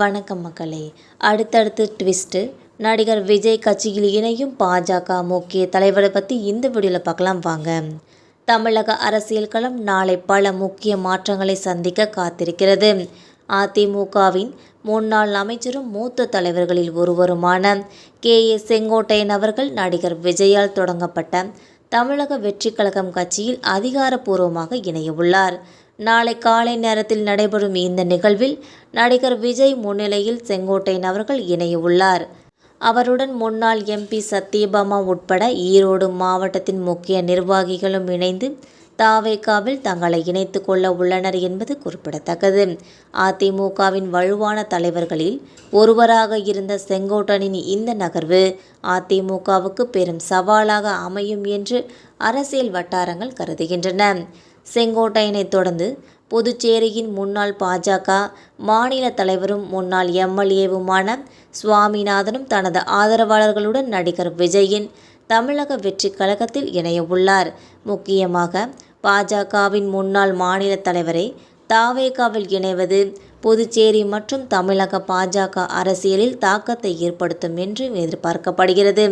வணக்கம் மக்களே. அடுத்தடுத்து ட்விஸ்ட்டு நடிகர் விஜய் கட்சியில் இணையும் பாஜக முக்கிய தலைவரை பற்றி இந்த வீடியோவில் பார்க்கலாம் வாங்க. தமிழக அரசியல் களம் நாளை பல முக்கிய மாற்றங்களை சந்திக்க காத்திருக்கிறது. அதிமுகவின் முன்னாள் அமைச்சரும் மூத்த தலைவர்களில் ஒருவருமான கே ஏ செங்கோட்டையன் அவர்கள் நடிகர் விஜயால் தொடங்கப்பட்ட தமிழக வெற்றி கழகம் கட்சியில் அதிகாரப்பூர்வமாக இணையவுள்ளார். நாளை காலை நேரத்தில் நடைபெறும் இந்த நிகழ்வில் நடிகர் விஜய் முன்னிலையில் செங்கோட்டையன் அவர்கள் இணையவுள்ளார். அவருடன் முன்னாள் எம்பி சத்யபாமா உட்பட ஈரோடு மாவட்டத்தின் முக்கிய நிர்வாகிகளும் இணைந்து தாவேகாவில் தங்களை இணைத்து கொள்ள உள்ளனர் என்பது குறிப்பிடத்தக்கது. அதிமுகவின் வலுவான தலைவர்களில் ஒருவராக இருந்த செங்கோட்டனின் இந்த நகர்வு அதிமுகவுக்கு பெரும் சவாலாக அமையும் என்று அரசியல் வட்டாரங்கள் கருதுகின்றன. செங்கோட்டையனை தொடர்ந்து புதுச்சேரியின் முன்னாள் பாஜக மாநில தலைவரும் முன்னாள் எம்எல்ஏவுமான சுவாமிநாதனும் தனது ஆதரவாளர்களுடன் நடிகர் விஜயின் தமிழக வெற்றி கழகத்தில் இணையவுள்ளார். முக்கியமாக பாஜகவின் முன்னாள் மாநில தலைவரை தாவேகாவில் இணைவது புதுச்சேரி மற்றும் தமிழக பாஜக அரசியலில் தாக்கத்தை ஏற்படுத்தும் என்று எதிர்பார்க்கப்படுகிறது.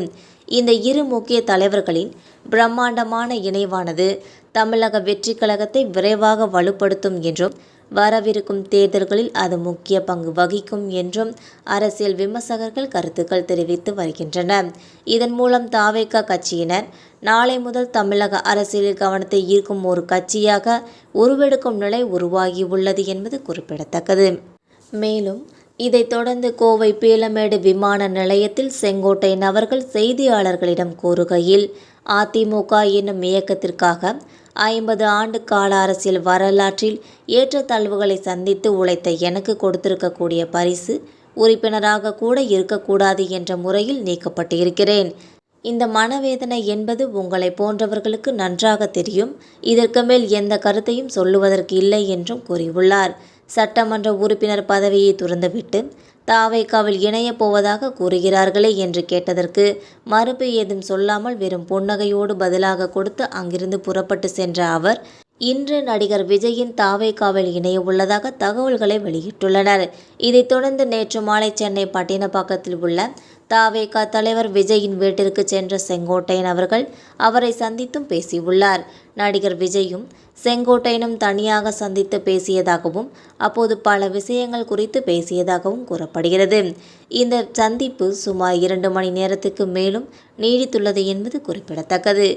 இந்த இரு முக்கிய தலைவர்களின் பிரம்மாண்டமான இணைவானது தமிழக வெற்றி கழகத்தை விரைவாக வலுப்படுத்தும் என்றும் வரவிருக்கும் தேர்தல்களில் அது முக்கிய பங்கு வகிக்கும் என்றும் அரசியல் விமர்சகர்கள் கருத்துக்கள் தெரிவித்து வருகின்றனர். இதன் மூலம் தாவேக கட்சியினர் நாளை முதல் தமிழக அரசியலில் கவனத்தை ஈர்க்கும் ஒரு கட்சியாக உருவெடுக்கும் நிலை உருவாகியுள்ளது என்பது குறிப்பிடத்தக்கது. மேலும் இதைத் தொடர்ந்து கோவை பேலமேடு விமான நிலையத்தில் செங்கோட்டையன் அவர்கள் செய்தியாளர்களிடம் கூறுகையில் அதிமுக என்னும் இயக்கத்திற்காக ஐம்பது ஆண்டு கால அரசியல் வரலாற்றில் ஏற்றத்தாழ்வுகளை சந்தித்து உழைத்த எனக்கு கொடுத்திருக்கக்கூடிய பரிசு உறுப்பினராக கூட இருக்கக்கூடாது என்ற முறையில் நீக்கப்பட்டு இருக்கிறேன் இந்த மனவேதனை என்பது உங்களை போன்றவர்களுக்கு நன்றாக தெரியும். இதற்கு மேல் எந்த கருத்தையும் சொல்லுவதற்கு இல்லை என்றும் கூறியுள்ளார். சட்டமன்ற உறுப்பினர் பதவியை துறந்துவிட்டு தாவைக்காவில் இணையப் போவதாக கூறுகிறார்களே என்று கேட்டதற்கு மறுப்பு ஏதும் சொல்லாமல் வெறும் புன்னகையோடு பதிலாக கொடுத்து அங்கிருந்து புறப்பட்டு சென்ற அவர் இன்று நடிகர் விஜயின் தாவேக்காவில் இணைய உள்ளதாக தகவல்களை வெளியிட்டுள்ளனர். இதைத் தொடர்ந்து நேற்று மாலை சென்னை பட்டினப்பாக்கத்தில் உள்ள தாவேகா தலைவர் விஜயின் வீட்டிற்கு சென்ற செங்கோட்டையன் அவர்கள் அவரை சந்தித்தும் பேசியுள்ளார். நடிகர் விஜயும் செங்கோட்டையனும் தனியாக சந்தித்து பேசியதாகவும் அப்போது பல விஷயங்கள் குறித்து பேசியதாகவும் கூறப்படுகிறது. இந்த சந்திப்பு சுமார் இரண்டு மணி நேரத்துக்கு மேலும் நீடித்துள்ளது என்பது குறிப்பிடத்தக்கது.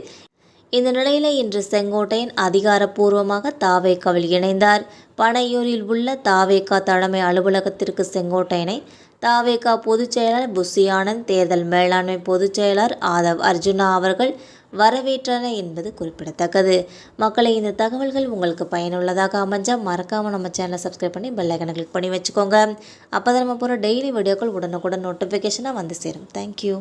இந்த நிலையில் இன்று செங்கோட்டையன் அதிகாரப்பூர்வமாக தாவேக்காவில் இணைந்தார். பனையூரில் உள்ள தாவேக்கா தலைமை அலுவலகத்திற்கு செங்கோட்டையனை தாவேகா பொதுச் செயலாளர் புஷி ஆனந்த் தேர்தல் மேலாண்மை பொதுச் செயலாளர் ஆதவ் அர்ஜுனா அவர்கள் வரவேற்றனர் என்பது குறிப்பிடத்தக்கது. மக்களை இந்த தகவல்கள் உங்களுக்கு பயனுள்ளதாக அமைஞ்சால் மறக்காமல் நம்ம சேனலை சப்ஸ்கிரைப் பண்ணி பெல்லைக்கனை கிளிக் பண்ணி வச்சுக்கோங்க. அப்போ தான் நம்ம போகிற டெய்லி வீடியோக்கள் உடனுக்குடன் நோட்டிஃபிகேஷனாக வந்து சேரும். தேங்க்யூ